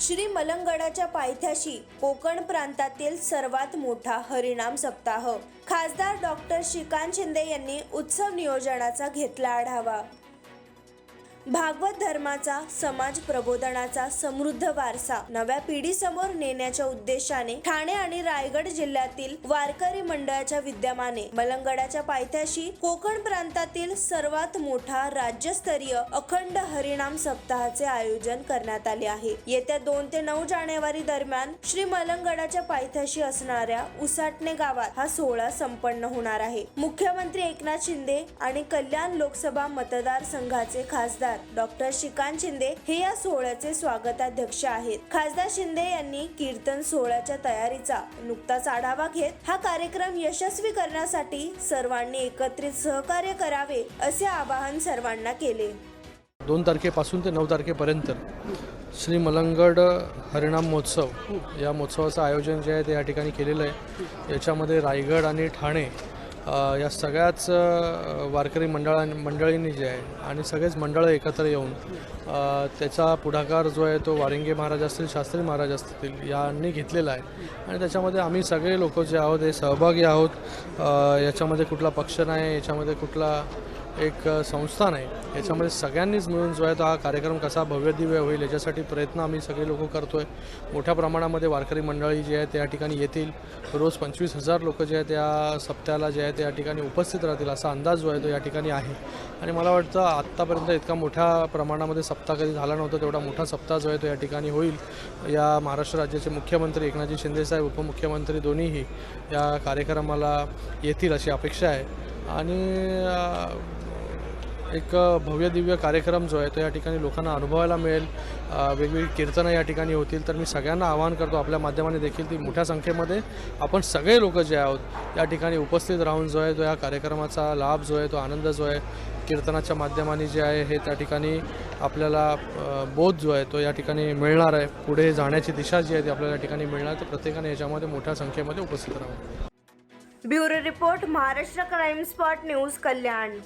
श्री मलंगडाच्या पायथ्याशी कोकण प्रांतातील सर्वात मोठा हरिणाम सप्ताह. खासदार डॉक्टर श्रीकांत शिंदे यांनी उत्सव नियोजनाचा घेतला आढावा. भागवत धर्माचा समाज प्रबोधनाचा समृद्ध वारसा. नव्या पिढीसमोर नेण्याच्या उद्देशाने ठाणे आणि रायगड जिल्ह्यातील वारकरी मंडळाच्या विद्यमाने मलंगडाच्या पायथ्याशी कोकण प्रांतातील सर्वात मोठा राज्यस्तरीय अखंड हरिणाम सप्ताहाचे आयोजन करण्यात आले आहे. येत्या दोन ते नऊ जानेवारी दरम्यान श्री मलंगडाच्या पायथ्याशी असणाऱ्या उसाटणे गावात हा सोहळा संपन्न होणार आहे. मुख्यमंत्री एकनाथ शिंदे आणि कल्याण लोकसभा मतदारसंघाचे खासदार डॉक्टर श्रीकांत शिंदे हे या सोहळ्याचे स्वागताध्यक्ष आहेत. खासदार शिंदे यांनी कीर्तन सोहळ्याच्या तयारीचा नुकताच आढावा घेत हा कार्यक्रम यशस्वी करण्यासाठी सर्वांनी एकत्रित सहकार्य करावे असे आवाहन सर्वांना केले. दोन तारखेपासून ते नऊ तारखेपर्यंत श्री मलंगड हरिणाम महोत्सव या महोत्सवाचं आयोजन जे आहे ते या ठिकाणी केलेलं आहे. याच्यामध्ये रायगड आणि ठाणे या सगळ्याच वारकरी मंडळां मंडळींनी जे आहे आणि सगळेच मंडळं एकत्र येऊन त्याचा पुढाकार जो आहे तो वारिंगे महाराज असतील शास्त्री महाराज असतील यांनी घेतलेला आहे. आणि त्याच्यामध्ये आम्ही सगळे लोक जे आहोत हे सहभागी आहोत. याच्यामध्ये कुठला पक्ष नाही याच्यामध्ये कुठला एक संस्थान आहे याच्यामध्ये सगळ्यांनीच मिळून जो आहे तो हा कार्यक्रम कसा भव्य दिव्य होईल याच्यासाठी प्रयत्न आम्ही सगळे लोक करतो आहे मोठ्या प्रमाणामध्ये वारकरी मंडळी जे आहे त्या ठिकाणी येतील. रोज पंचवीस हजार लोक जे आहेत त्या सप्त्याला जे आहे त्या ठिकाणी उपस्थित राहतील असा अंदाज जो आहे तो या ठिकाणी आहे. आणि मला वाटतं आत्तापर्यंत इतका मोठ्या प्रमाणामध्ये सप्ताह कधी झाला नव्हता तेवढा मोठा सप्ताह जो आहे तो या ठिकाणी होईल. या महाराष्ट्र राज्याचे मुख्यमंत्री एकनाथजी शिंदेसाहेब उपमुख्यमंत्री दोन्हीही या कार्यक्रमाला येतील अशी अपेक्षा आहे. आणि एक भव्य दिव्य कार्यक्रम जो आहे तो या ठिकाणी लोकांना अनुभवायला मिळेल. वेगवेगळी कीर्तनं या ठिकाणी होतील. तर मी सगळ्यांना आवाहन करतो आपल्या माध्यमाने देखील ती मोठ्या संख्येमध्ये आपण सगळे लोक जे आहोत या ठिकाणी उपस्थित राहून जो आहे तो या कार्यक्रमाचा लाभ जो आहे तो आनंद जो आहे कीर्तनाच्या माध्यमाने जे आहे हे त्या ठिकाणी आपल्याला बोध जो आहे तो या ठिकाणी मिळणार आहे. पुढे जाण्याची दिशा जी आहे ती आपल्याला या ठिकाणी मिळणार तर प्रत्येकाने याच्यामध्ये मोठ्या संख्येमध्ये उपस्थित राहावं. Bureau report Maharashtra crime spot news Kalyan.